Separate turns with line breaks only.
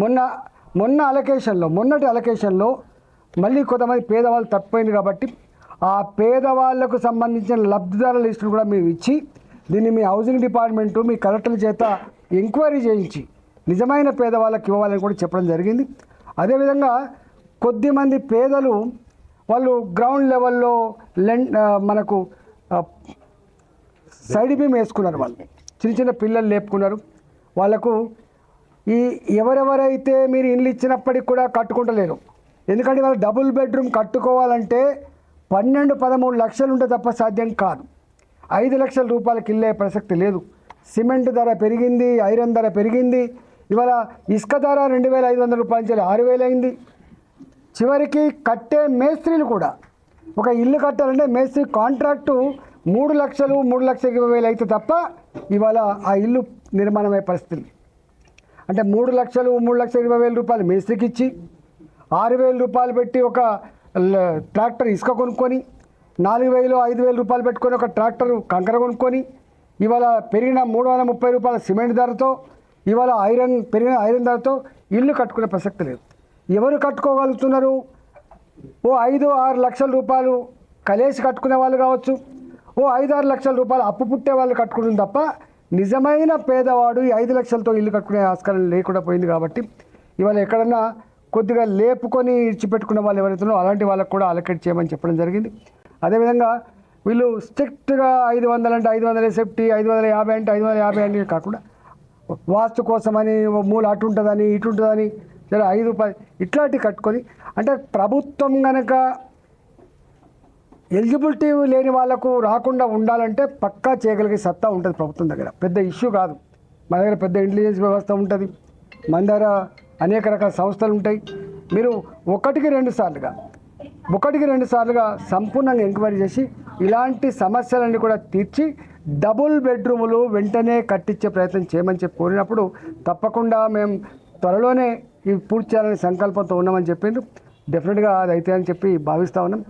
మొన్న మొన్న అలొకేషన్లో మొన్నటి అలొకేషన్లో మళ్ళీ కొంతమంది పేదవాళ్ళు తప్పిపోయింది కాబట్టి ఆ పేదవాళ్ళకు సంబంధించిన లబ్ధిదారుల లిస్టును కూడా మేము ఇచ్చి దీన్ని మీ హౌసింగ్ డిపార్ట్మెంటు మీ కలెక్టర్ల చేత ఎంక్వైరీ చేయించి నిజమైన పేదవాళ్ళకి ఇవ్వాలని కూడా చెప్పడం జరిగింది. అదేవిధంగా కొద్దిమంది పేదలు వాళ్ళు గ్రౌండ్ లెవెల్లో లెన్ మనకు సైడ్ బీమ్ వేసుకున్నారు వాళ్ళు. చిన్న చిన్న పిల్లలు లేపుకున్నారు. వాళ్ళకు ఈ ఎవరెవరైతే మీరు ఇల్లు ఇచ్చినప్పటికి కూడా కట్టుకుంటలేరు. ఎందుకంటే వాళ్ళు డబుల్ బెడ్రూమ్ కట్టుకోవాలంటే పన్నెండు పదమూడు లక్షలు ఉంటే తప్ప సాధ్యం కాదు. ఐదు లక్షల రూపాయలకి ఇల్లే ప్రసక్తి లేదు. సిమెంట్ ధర పెరిగింది ఐరన్ ధర పెరిగింది. ఇవాళ ఇసుక ధర రెండు వేల ఐదు వందల రూపాయల నుంచి ఆరు వేలు అయింది. చివరికి కట్టే మేస్త్రీలు కూడా. ఒక ఇల్లు కట్టాలంటే మేస్త్రి కాంట్రాక్టు మూడు లక్షలు మూడు లక్షల ఇరవై వేలు అయితే తప్ప ఇవాళ ఆ ఇల్లు నిర్మాణమయ్యే పరిస్థితి అంటే మూడు లక్షలు మూడు లక్షల ఇరవై వేల రూపాయలు మేస్త్రికి ఇచ్చి ఆరు వేల రూపాయలు పెట్టి ఒక ట్రాక్టర్ ఇసుక కొనుక్కొని నాలుగు వేలు ఐదు వేల రూపాయలు పెట్టుకొని ఒక ట్రాక్టర్ కంకర కొనుక్కొని ఇవాళ పెరిగిన మూడు వందల ముప్పై రూపాయల సిమెంట్ ధరతో ఇవాళ ఐరన్ పెరిగిన ఐరన్ ధరతో ఇల్లు కట్టుకునే ప్రసక్తి లేదు. ఎవరు కట్టుకోగలుగుతున్నారు? ఓ ఐదు ఆరు లక్షల రూపాయలు కలేసి కట్టుకునే వాళ్ళు కావచ్చు. ఓ ఐదు ఆరు లక్షల రూపాయలు అప్పు పుట్టే వాళ్ళు కట్టుకుంటుంది తప్ప నిజమైన పేదవాడు ఈ ఐదు లక్షలతో ఇల్లు కట్టుకునే ఆస్కారం లేకుండా పోయింది కాబట్టి ఇవాళ ఎక్కడన్నా కొద్దిగా లేపుకొని ఇచ్చిపెట్టుకున్న వాళ్ళు ఎవరైతున్నారో అలాంటి వాళ్ళకు కూడా అలకెట్ చేయమని చెప్పడం జరిగింది. అదేవిధంగా వీళ్ళు స్ట్రిక్ట్గా ఐదు వందలు అంటే ఐదు వందల సేఫ్టీ ఐదు వందల యాభై అంటే ఐదు వందల యాభై అంటే కాకుండా వాస్తు కోసమని మూల అటు ఉంటుందని ఇటు ఉంటుందని ఐదు పది ఇట్లాంటివి కట్టుకొని అంటే ప్రభుత్వం కనుక ఎలిజిబిలిటీ లేని వాళ్ళకు రాకుండా ఉండాలంటే పక్కా చేయగలిగే సత్తా ఉంటుంది ప్రభుత్వం దగ్గర. పెద్ద ఇష్యూ కాదు. మన దగ్గర పెద్ద ఇంటెలిజెన్స్ వ్యవస్థ ఉంటుంది. మన దగ్గర అనేక రకాల సంస్థలు ఉంటాయి. మీరు ఒకటికి రెండు సార్లుగా ఒకటికి రెండు సార్లుగా సంపూర్ణంగా ఎంక్వైరీ చేసి ఇలాంటి సమస్యలన్నీ కూడా తీర్చి డబుల్ బెడ్రూములు వెంటనే కట్టించే ప్రయత్నం చేయమని చెప్పి కోరినప్పుడు తప్పకుండా మేము త్వరలోనే ఇవి పూర్తి చేయాలనే సంకల్పంతో ఉన్నామని చెప్పిండ్రు. డెఫినెట్గా అది అయితే అని చెప్పి భావిస్తా ఉన్నాం.